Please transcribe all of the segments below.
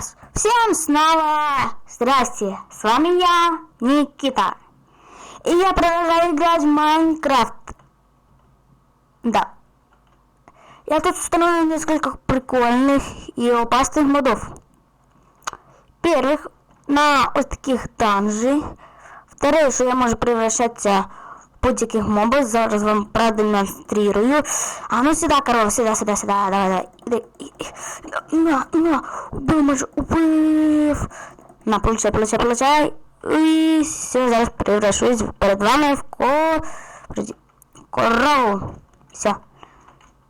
ж, всем снова здрасте, с вами я, Никита. И я продолжаю играть в Майнкрафт. Да. Я тут установил несколько прикольных и опасных модов. Первых, на вот таких данжей. Второе, что я могу превращаться будь-яких мобов. Зараз вам продемонстрирую. А ну сюда, корова, сюда, сюда, сюда. Давай, давай. Иди, На, на, убив, може, убив. На, получай, получай, получай. І все, зараз превращусь перед вами в ко... корову. Все.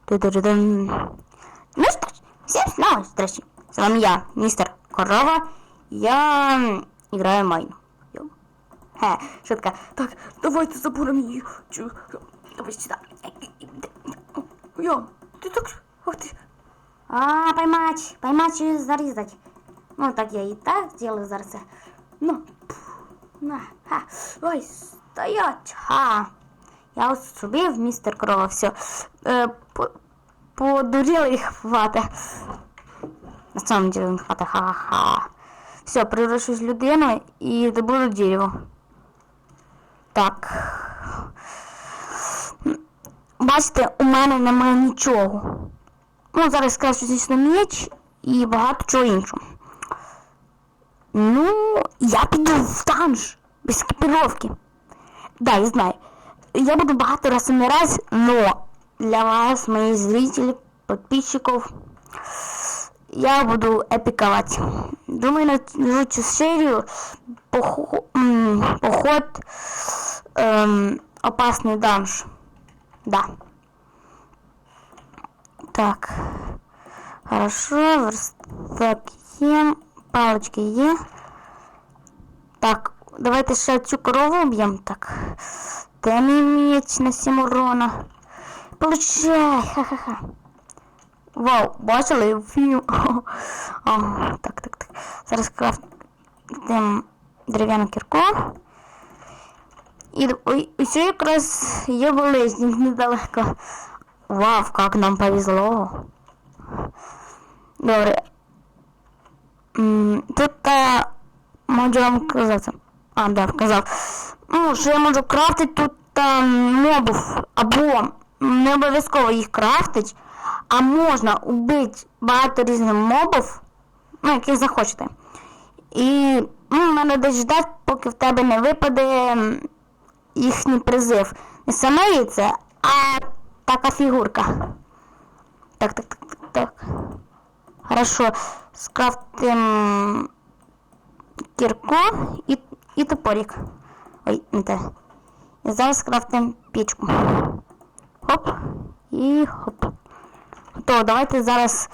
Ту-ду-ду-дум. Ну что ж, всем снова здрасте. С вами я, мистер Корова. Я играю Майн. Хе, шутка. Так, давайте заберем її. Чу- Давай сюда. Йо, ти так... Ох ти. А, поймать, поймать и зарезать. Ну, так я и так сделаю зараз. Ну, на, ха. Ой, стоять, ха. Я ось зробив, містер Корова, все. Е, по, подуріли їх хвати. На самом деле не хвата, ха-ха. Все, превращусь в людину і добуду дерево. Так. Бачите, у мене немає нічого. Ну, зараз скажу, звісно, меч і багато чого іншого. Ну, я піду в танж без екіпіровки. Да, я знаю. Я буду багато раз умирать, но для вас, моих зрителей, подписчиков, я буду эпиковать. Думаю, на следующую серию поход, поход эм, опасный данж. Да. Так. Хорошо, верстак є, палочки є. Так, давайте ще цю корову уб'ємо. Так. Де мій меч на 7 урона? Получай! Ха-ха-ха. Вау, бачили? О, так, так, так. Зараз крафтимо дерев'яну кірку. І ось якраз є болезнь недалеко. Вау, как нам повезло. Добре. Тут а, можу вам казати. А, да, вказав. Ну, що я можу крафтити тут а, мобів. Або не обов'язково їх крафтить, а можна убити багато різних мобів, ну, яких захочете. І ну, мене десь ждать, поки в тебе не випаде їхній призив. Не саме яйце, а така фігурка. Так, так, так, так, так. Хорошо. Скрафтим кірку і, і топорик. Ой, не те. І зараз скрафтим пічку. Хоп. І хоп. Готово. Давайте зараз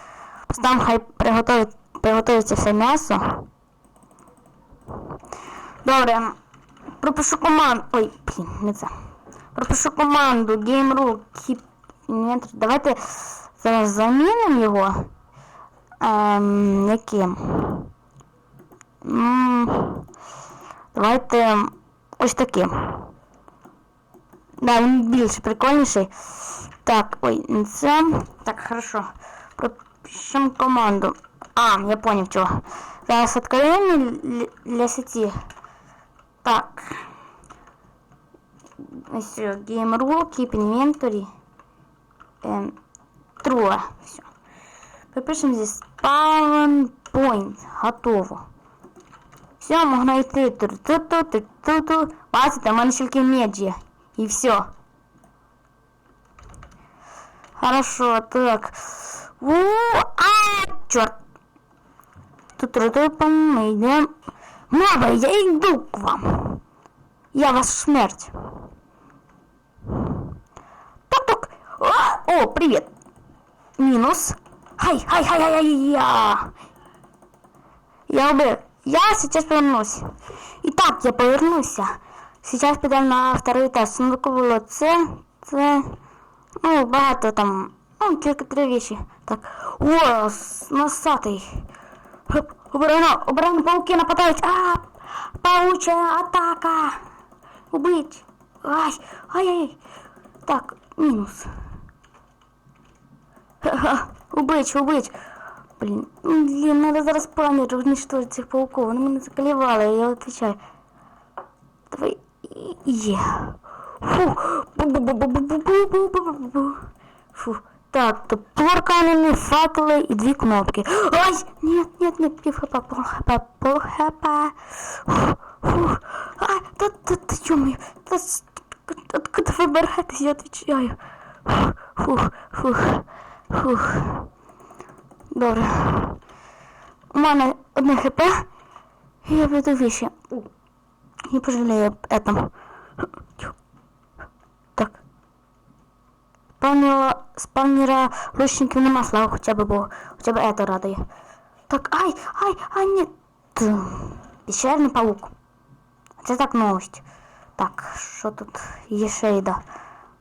поставимо, хай приготують, приготується все м'ясо. Добре. Пропишу команду. Ой, блін, не це. Пропишу команду GameRule Keep Inventory. Давайте зараз замінимо його. Ем, яким? М, Давайте ось таким. Да, він більш прикольніший. Так, ой, це. Так, хорошо. Пропишем команду. А, я понял, чего. Зараз откровение для, сети. Так. Все, Game Rule, Keep Inventory. Эм, True. Все. Пропишем здесь Spawn Point. Готово. Все, можна йти. Ту-ту-ту-ту-ту. В мене тільки меч. І все. Хорошо, так. У, а, черт. Тут ротопом мы идем. Мама, я иду к вам. Я вас смерть. Тук-тук. А, О, привет. Минус. Хай, хай, хай, хай, я. Я убил. Я сейчас повернусь. Итак, я повернусь. Сейчас підемо на второй этаж. Сундуку було це, це. Ну, багато там. Ну, тільки три вещи. Так. О, носатий. Обережно, обережно, пауки нападають. А, пауча атака. Убить. Ай, ай-яй. Так, мінус. Ха-ха, убить, убить. Блін, ну, блін, надо зараз планер уничтожить цих пауков. Вони мене заколебали, я відповідаю. Давай. Є. Фу. Фух. Фух. Так, топор каменный, факелы и две кнопки. Ой, нет, нет, нет, пив хп, пол хп, пол. Фух, а, да, да, да, ё-моё, да, откуда вы барахтесь, я отвечаю. Фух, фух, фух. Добре. У мене одне хп, і я веду віші. Не пожалею об этом. Е, Спавнера, лучників нема, слава хоча б Богу. Хоча б это радує. Так, ай, ай, ай, нет. Пещерний паук. Це так новость. Так, що тут є шейда?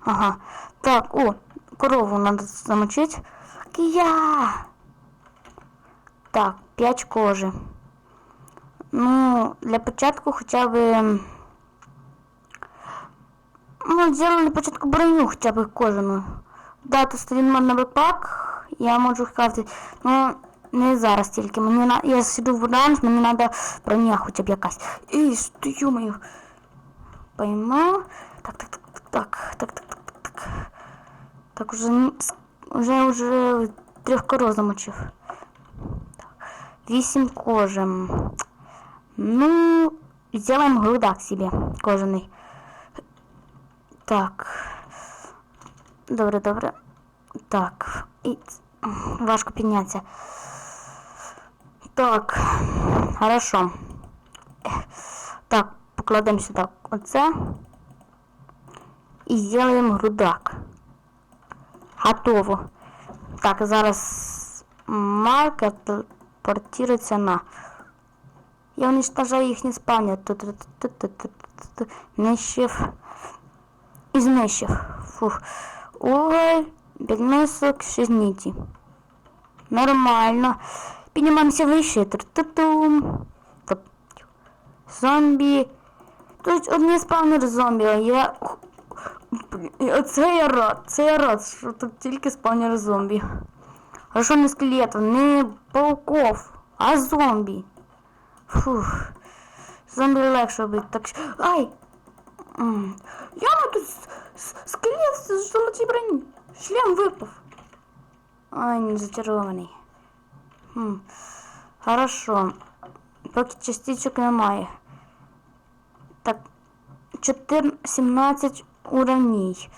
Ага. Так, о, корову надо замочить. Я. Так, 5 кожи. Ну, для початку хоча б. Ну, сделали для початку броню хоча б кожану. Да, то стрім на бекпак, я можу сказати, ну не зараз тільки. Мені на... Я сиду в данж, мені треба броня хоча б якась. Ей, стою мою. Поймав. Так, так, так, так, так, так, так, так. Так, уже, уже, уже трьох коров замочив. Вісім кожем. Ну, сделаем грудак себе кожаный. Так. Добре, добре. Так. І важко піднятися. Так. Хорошо. Так, покладемо сюди оце. І зробимо грудак. Готово. Так, зараз марка телепортується на. Я уничтожаю їхні спавні. Нищив. І знищив. Фух. Уголь, підмисок, 6 ніті. Нормально. Піднімаємося вище. Ту-ту-тум. Зомбі. Тут одні спавнери зомбі, я. Оце я рад. Це я рад, що тут тільки спавнери зомбі. А що не скелетів, не пауков, а зомбі. Фух. Зомбі легше бити. Так що. Ай! М. Яна тут с- с- скелет в золотій броні. Шлем випав. Ай, не зачарований. Хм. Хорошо. Поки частичок немає. Так. 14, 17 уровней.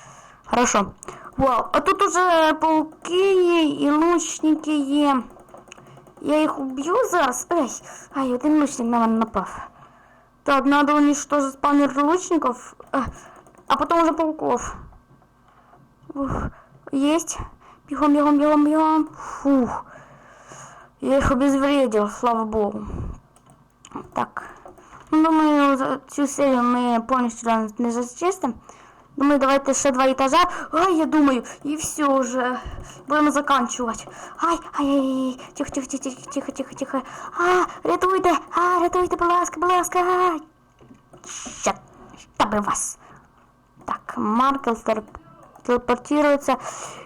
Хорошо. Вау, а тут уже пауки і лучники є. Я їх уб'ю зараз. Ай, ай, один лучник на мене напав. Так, надо уничтожить спавнер лучников, а, а потом уже пауков. Ух, есть. Бегом, бегом, бегом, бегом. Фух. Я их обезвредил, слава богу. Так. Ну, думаю, серію ми повністю да, не зачистимо. Думаю, давайте ще два етажа. Ай, я думаю, і все вже. Будемо заканчувати. Ай, ай, ай, ай, тихо, тихо, тихо, тихо, тихо, тихо, тихо. А, рятуйте, а, рятуйте, будь ласка, будь ласка. Щаби вас. Так, телеп- телепортируется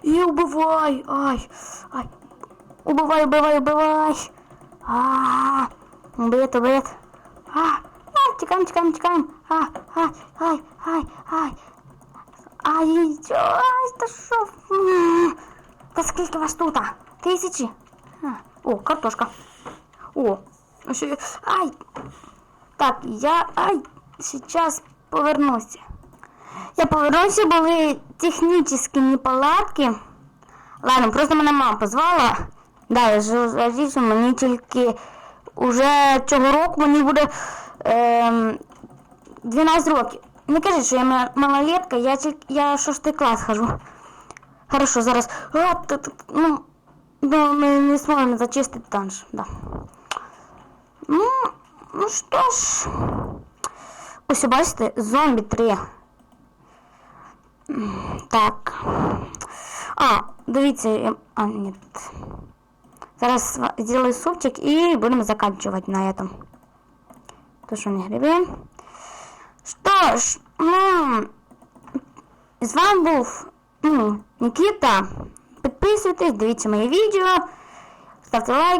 и убивай. Ай, ай. Убивай, убивай, убивай. А, убит, убит. А, а, тікаємо, тікаємо, тікаємо. А, ай, ай, ай, ай. Ай, ай, та що? Та скільки вас тут? Тисячі? О, картошка. О, ще ай. Так, я, ай, сейчас повернуся. Я повернуся, були технічні неполадки. Ладно, просто мене мама позвала. Да, я з родителями, мені тільки уже цього року мені буде ем, 12 років. Не кажіть, що я ма- малолетка, я тільки я шостий клас хожу. Хорошо, зараз. А, т- т- ну, ну, ми не зможемо зачистити танж, да. Ну, ну що ж. Ось бачите, зомбі 3. М, Так. А, дивіться, я- а, нет. Зараз сделаю супчик и будем заканчивать на этом. Тушеные гриби. Що ж, ну, з вами був ну, Нікіта. Підписуйтесь, дивіться моє відео. лайк.